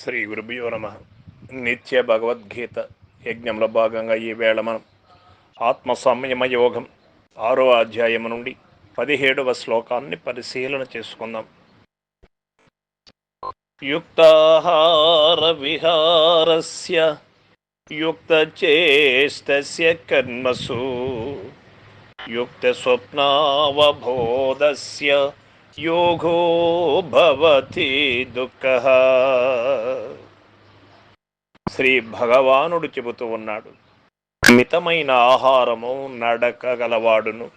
శ్రీ గురుభ్యో నమ. నిత్య భగవద్గీత యజ్ఞంలో భాగంగా ఈ మనం ఆత్మ సంయమ యోగం ఆరో అధ్యాయము నుండి పదిహేడవ శ్లోకాన్ని పరిశీలన చేసుకుందాం. యుక్తాహార విహారస్య యుక్తచేష్టస్య కర్మసు. యుక్త స్వప్నావబోధస్య యోగో భవతి దుఃఖ శ్రీ భగవానుడు చెబుతూ ఉన్నాడు మితమైన ఆహారము నడక గలవాడును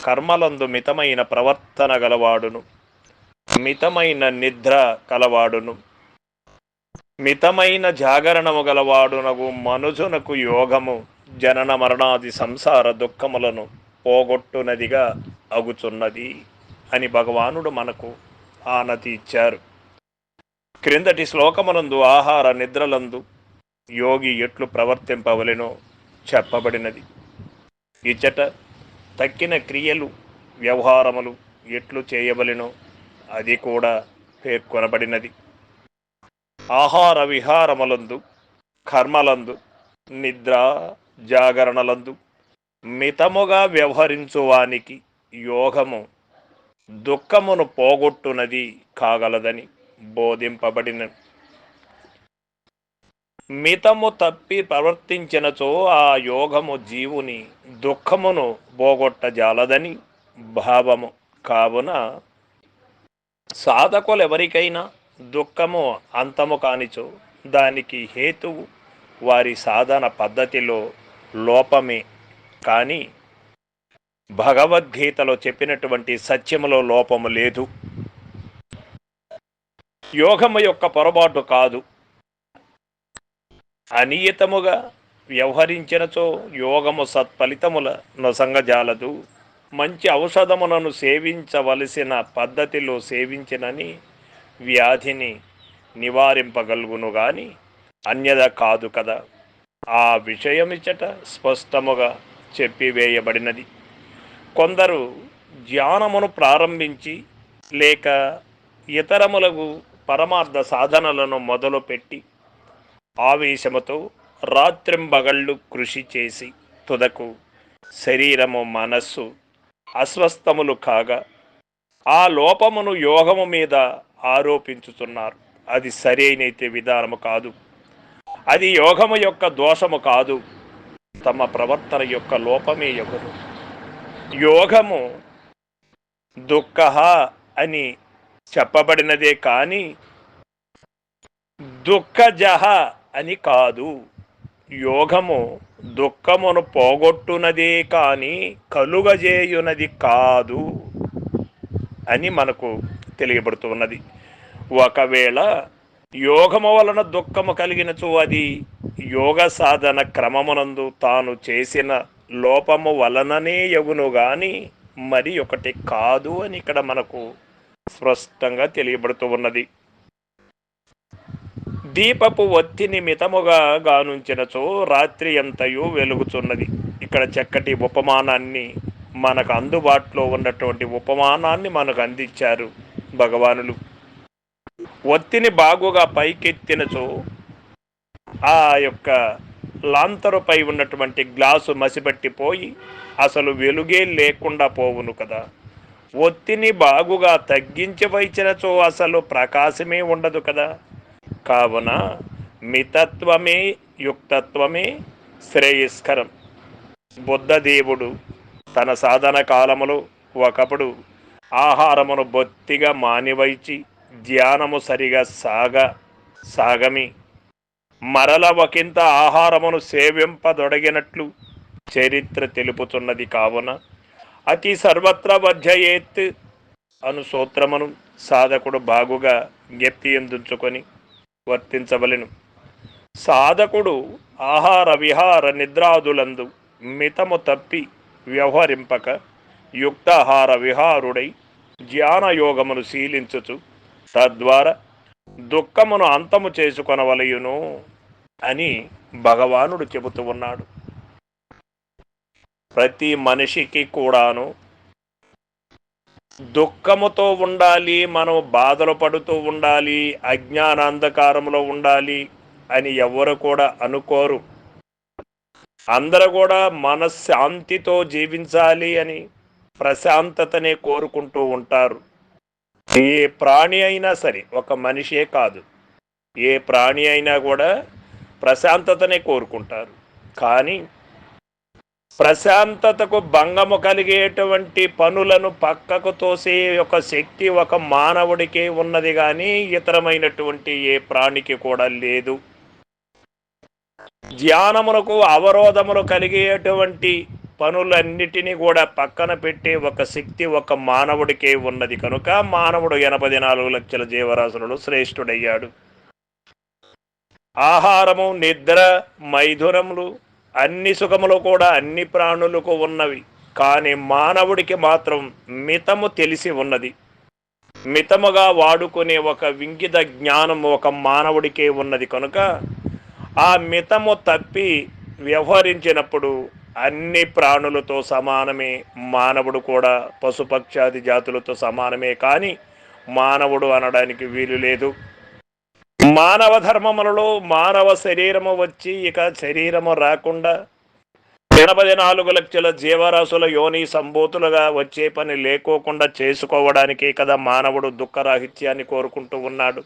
కర్మలందు మితమైన ప్రవర్తన గలవాడును మితమైన నిద్ర కలవాడును మితమైన జాగరణము గలవాడునగు మనుజునకు యోగము జనన మరణాది సంసార దుఃఖములను పోగొట్టునదిగా అగుచున్నది. అని భగవానుడు మనకు ఆనతి ఇచ్చారు. క్రిందటి శ్లోకమునందు ఆహార నిద్రలందు యోగి ఎట్లు ప్రవర్తింపవలెనో చెప్పబడినది. ఇచ్చట తక్కిన క్రియలు వ్యవహారములు ఎట్లు చేయవలెనో అది కూడా పేర్కొనబడినది. ఆహార విహారములందు కర్మలందు నిద్ర జాగరణలందు మితముగా వ్యవహరించువానికి యోగము దుఃఖమును పోగొట్టునది కాగలదని బోధింపబడిన మితము తప్పి ప్రవర్తించినచో ఆ యోగము జీవుని దుఃఖమును పోగొట్టజాలదని భావము. కావున సాధకులు ఎవరికైనా దుఃఖము అంతము కానిచో దానికి హేతువు వారి సాధన పద్ధతిలో లోపమే. కానీ భగవద్గీతలో చెప్పినటువంటి సత్యములో లోపము లేదు. యోగము యొక్క పొరపాటు కాదు. అనియతముగా వ్యవహరించినచో యోగము సత్ఫలితముల నొసంగజాలదు మంచి ఔషధములను సేవించవలసిన పద్ధతిలో సేవించినని వ్యాధిని నివారింపగలుగును గాని అన్యద కాదు కదా. ఆ విషయమిచ్చట స్పష్టముగా చెప్పివేయబడినది. కొందరు ధ్యానమును ప్రారంభించి లేక ఇతరములకు పరమార్థ సాధనలను మొదలుపెట్టి ఆవేశముతో రాత్రింబగళ్ళు కృషి చేసి తుదకు శరీరము మనస్సు అస్వస్థములు కాగా ఆ లోపమును యోగము మీద ఆరోపించుతున్నారు. అది సరైనైతే విధానము కాదు. అది యోగము యొక్క దోషము కాదు. తమ ప్రవర్తన యొక్క లోపమే యొకరు యోగము దుఃఖ అని చెప్పబడినదే కానీ దుఃఖజహ అని కాదు. యోగము దుఃఖమును పోగొట్టునదే కానీ కలుగజేయునది కాదు అని మనకు తెలియబడుతున్నది. ఒకవేళ యోగము వలన దుఃఖము కలిగినచో అది యోగ సాధన క్రమమునందు తాను చేసిన లోపము వలననే యగును గాని మరి ఒకటి కాదు అని ఇక్కడ మనకు స్పష్టంగా తెలియబడుతూ ఉన్నది. దీపపు ఒత్తిని మితముగా గానుంచినచో రాత్రి ఎంతయో వెలుగుచున్నది ఇక్కడ చక్కటి ఉపమానాన్ని మనకు అందుబాటులో ఉన్నటువంటి ఉపమానాన్ని మనకు అందించారు భగవానులు. ఒత్తిని బాగుగా పైకెత్తినచో ఆ యొక్క లాంతరుపై ఉన్నటువంటి గ్లాసు మసిపట్టిపోయి అసలు వెలుగే లేకుండా పోవును కదా. ఒత్తిని బాగుగా తగ్గించి వైచినచో అసలు ప్రకాశమే ఉండదు కదా. కావున మితత్వమే యుక్తత్వమే శ్రేయస్కరం. బుద్ధదేవుడు తన సాధన కాలములో ఒకప్పుడు ఆహారమును బొత్తిగా మానివైచి ధ్యానము సరిగా సాగ సాగమి మరల ఒకంత ఆహారమును సేవింపదొడగినట్లు చరిత్ర తెలుపుతున్నది కావున అతి సర్వత్ర వధ్యయేత్ అను సూత్రమును సాధకుడు బాగుగా జ్ఞప్తి ఎందుంచుకొని వర్తించవలెను. సాధకుడు ఆహార విహార నిద్రాదులందు మితము తప్పి వ్యవహరింపక యుక్తాహార విహారుడై ధ్యానయోగమును శీలించుచు తద్వారా దుఃఖమును అంతము చేసుకొనవలయును అని భగవానుడు చెబుతూ ఉన్నాడు. ప్రతి మనిషికి కూడాను దుఃఖముతో ఉండాలి మనం బాధలు పడుతూ ఉండాలి అజ్ఞానాంధకారంలో ఉండాలి అని ఎవరు కూడా అనుకోరు. అందరూ కూడా మనశ్శాంతితో జీవించాలి అని ప్రశాంతతనే కోరుకుంటూ ఉంటారు. ఏ ప్రాణి అయినా సరే ఒక మనిషే కాదు. ఏ ప్రాణి అయినా కూడా ప్రశాంతతనే కోరుకుంటారు. కానీ ప్రశాంతతకు భంగము కలిగేటువంటి పనులను పక్కకు తోసే ఒక శక్తి ఒక మానవుడికే ఉన్నది కానీ ఇతరమైనటువంటి ఏ ప్రాణికి కూడా లేదు. ధ్యానమునకు అవరోధములు కలిగేటువంటి పనులన్నిటినీ కూడా పక్కన పెట్టే ఒక శక్తి ఒక మానవుడికే ఉన్నది. కనుక మానవుడు ఎనభై నాలుగు లక్షల జీవరాశులలో శ్రేష్ఠుడయ్యాడు. ఆహారము నిద్ర మైథునములు అన్ని సుఖములు కూడా అన్ని ప్రాణులకు ఉన్నవి. కానీ మానవుడికి మాత్రం మితము తెలిసి ఉన్నది. మితముగా వాడుకునే ఒక వింగిత జ్ఞానం ఒక మానవుడికే ఉన్నది. కనుక ఆ మితము తప్పి వ్యవహరించినప్పుడు అన్ని ప్రాణులతో సమానమే మానవుడు కూడా పశుపక్షాది జాతులతో సమానమే. కానీ మానవుడు అనడానికి వీలు లేదు. మానవ ధర్మములలో మానవ శరీరము వచ్చి ఇక శరీరము రాకుండా ఎనభై నాలుగు లక్షల జీవరాశుల యోని సంభూతులుగా వచ్చే పని లేకోకుండా చేసుకోవడానికే కదా మానవుడు దుఃఖరాహిత్యాన్ని కోరుకుంటూ ఉన్నాడు.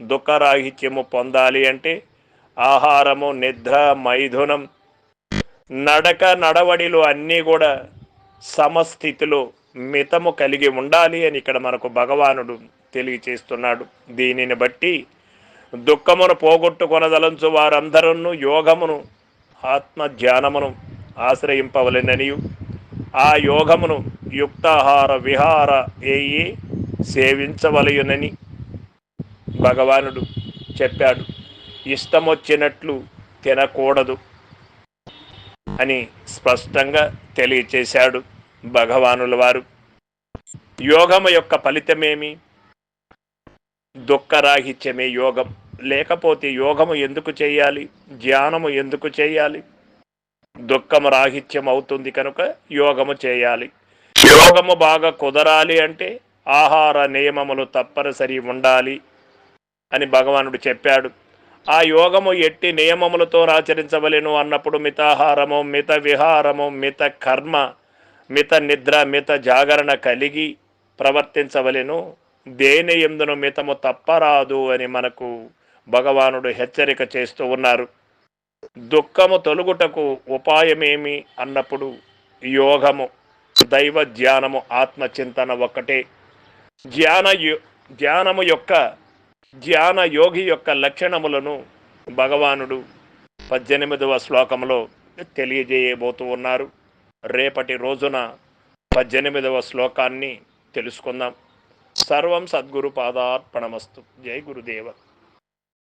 దుఃఖరాహిత్యము పొందాలి అంటే ఆహారము నిద్ర మైథునం నడక నడవడిలు అన్నీ కూడా సమస్థితిలో మితము కలిగి ఉండాలి అని ఇక్కడ మనకు భగవానుడు తెలియచేస్తున్నాడు. దీనిని బట్టి దుఃఖమును పోగొట్టుకొనదలంచు వారందరూ యోగమును ఆత్మ ధ్యానమును ఆశ్రయింపవలెననియు. ఆ యోగమును యుక్తాహార విహార ఏయి సేవించవలయునని భగవానుడు చెప్పాడు. ఇష్టమొచ్చినట్లు తినకూడదు. అని స్పష్టంగా తెలియచేశాడు భగవానుల వారు. యోగము యొక్క ఫలితమేమి? దుఃఖరాహిత్యమే యోగం. లేకపోతే యోగము ఎందుకు చేయాలి? ధ్యానము ఎందుకు చేయాలి? దుఃఖము రాహిత్యం అవుతుంది కనుక యోగము చేయాలి. యోగము బాగా కుదరాలి అంటే ఆహార నియమములు తప్పనిసరి ఉండాలి అని భగవానుడు చెప్పాడు. ఆ యోగము ఎట్టి నియమములతో ఆచరించవలెను అన్నప్పుడు మితాహారము మిత విహారము మిత కర్మ మిత నిద్ర మిత జాగరణ కలిగి ప్రవర్తించవలెను. దేని ఎందును మితము తప్పరాదు అని మనకు భగవానుడు హెచ్చరిక చేస్తూ ఉన్నారు. దుఃఖము తొలుగుటకు ఉపాయమేమి అన్నప్పుడు యోగము దైవ ధ్యానము ఆత్మచింతన ఒక్కటే. ధ్యాన ధ్యానము యొక్క ధ్యాన యోగి యొక్క లక్షణములను భగవానుడు పద్దెనిమిదవ శ్లోకంలో తెలియజేయబోతూ ఉన్నారు. రేపటి రోజున పద్దెనిమిదవ శ్లోకాన్ని తెలుసుకుందాం. సర్వం సద్గురు పాదార్పణమస్తు. జై గురుదేవ.